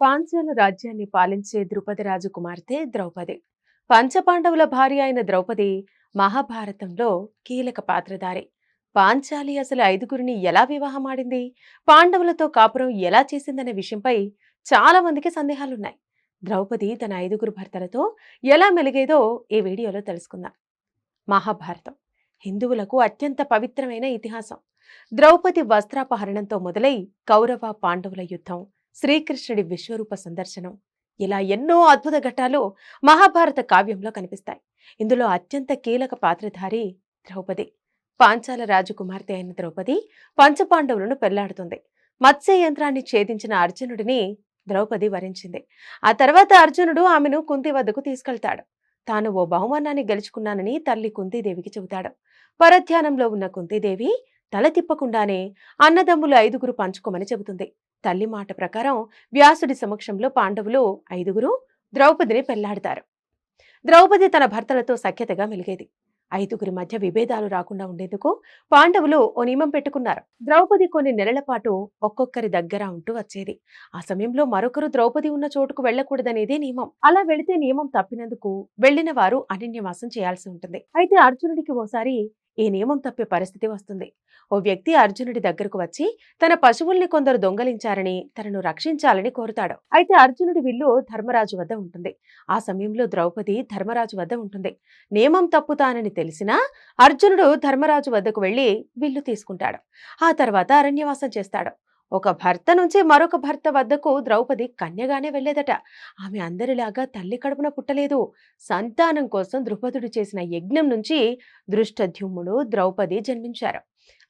పాంచాల రాజ్యాన్ని పాలించే ద్రుపది కుమార్తె ద్రౌపది. పంచపాండవుల భార్య అయిన ద్రౌపది మహాభారతంలో కీలక పాత్రధారి. పాంచాలి అసలు ఐదుగురిని ఎలా వివాహమాడింది? పాండవులతో కాపురం ఎలా చేసిందనే విషయంపై చాలా మందికి సందేహాలున్నాయి. ద్రౌపది తన ఐదుగురు భర్తలతో ఎలా మెలిగేదో ఈ వీడియోలో తెలుసుకుందాం. మహాభారతం. హిందువులకు అత్యంత పవిత్రమైన ఇతిహాసం. ద్రౌపది వస్త్రాపహరణంతో మొదలై కౌరవ పాండవుల యుద్ధం శ్రీకృష్ణుడి విశ్వరూప సందర్శనం ఇలా ఎన్నో అద్భుత ఘట్టాలు మహాభారత కావ్యంలో కనిపిస్తాయి. ఇందులో అత్యంత కీలక పాత్రధారి ద్రౌపది. పాంచాల రాజకుమార్తె అయిన ద్రౌపది పంచపాండవులను పెళ్ళాడుతుంది. మత్స్య యంత్రాన్ని ఛేదించిన అర్జునుడిని ద్రౌపది వరించింది. ఆ తర్వాత అర్జునుడు ఆమెను కుంతి వద్దకు తీసుకెళ్తాడు. తాను ఓ బహుమానాన్ని గెలుచుకున్నానని తల్లి కుంతీదేవికి చెబుతాడు. పరధ్యానంలో ఉన్న కుంతీదేవి తల తిప్పకుండానే అన్నదమ్ములు ఐదుగురు పంచుకోమని చెబుతుంది. తల్లి మాట ప్రకారం వ్యాసుడి సమక్షంలో పాండవులు ఐదుగురు ద్రౌపదిని పెళ్ళాడతారు. ద్రౌపది తన భర్తలతో సఖ్యతగా మెలిగేది. ఐదుగురి మధ్య విభేదాలు రాకుండా ఉండేందుకు పాండవులు ఓ నియమం పెట్టుకున్నారు. ద్రౌపది కొన్ని నెలల పాటు ఒక్కొక్కరి దగ్గర ఉంటూ వచ్చేది. ఆ సమయంలో మరొకరు ద్రౌపది ఉన్న చోటుకు వెళ్ళకూడదనేదే నియమం. అలా వెళితే నియమం తప్పినందుకు వెళ్ళిన వారు అరణ్యవాసం చేయాల్సి ఉంటుంది. అయితే అర్జునుడికి ఓసారి ఈ నియమం తప్పే పరిస్థితి వస్తుంది. ఓ వ్యక్తి అర్జునుడి దగ్గరకు వచ్చి తన పశువుల్ని కొందరు దొంగలించారని తనను రక్షించాలని కోరుతాడు. అయితే అర్జునుడి విల్లు ధర్మరాజు వద్ద ఉంటుంది. ఆ సమయంలో ద్రౌపది ధర్మరాజు వద్ద ఉంటుంది. నియమం తప్పుతానని తెలిసినా అర్జునుడు ధర్మరాజు వద్దకు వెళ్ళి విల్లు తీసుకుంటాడు. ఆ తర్వాత అరణ్యవాసం చేస్తాడు. ఒక భర్త నుంచి మరొక భర్త వద్దకు ద్రౌపది కన్యగానే వెళ్ళేదట ఆమె అందరిలాగా తల్లి కడుపున పుట్టలేదు. సంతానం కోసం ద్రుపదుడు చేసిన యజ్ఞం నుంచి దృష్టధ్యుమ్ముడు ద్రౌపది జన్మించారు.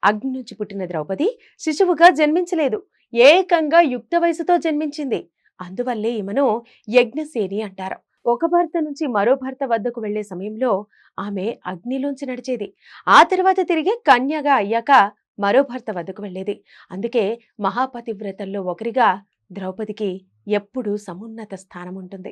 అగ్ని నుంచి పుట్టిన ద్రౌపది శిశువుగా జన్మించలేదు. ఏకంగా యుక్త వయసుతో జన్మించింది. అందువల్లే ఈమెను యజ్ఞసేని అంటారు. ఒక భర్త నుంచి మరో భర్త వద్దకు వెళ్ళే సమయంలో ఆమె అగ్నిలోంచి నడిచేది. ఆ తర్వాత తిరిగి కన్యగా అయ్యాక మరో భర్త వద్దకు వెళ్ళేది. అందుకే మహాపతివ్రతల్లో ఒకరిగా ద్రౌపదికి ఎప్పుడూ సమున్నత స్థానం ఉంటుంది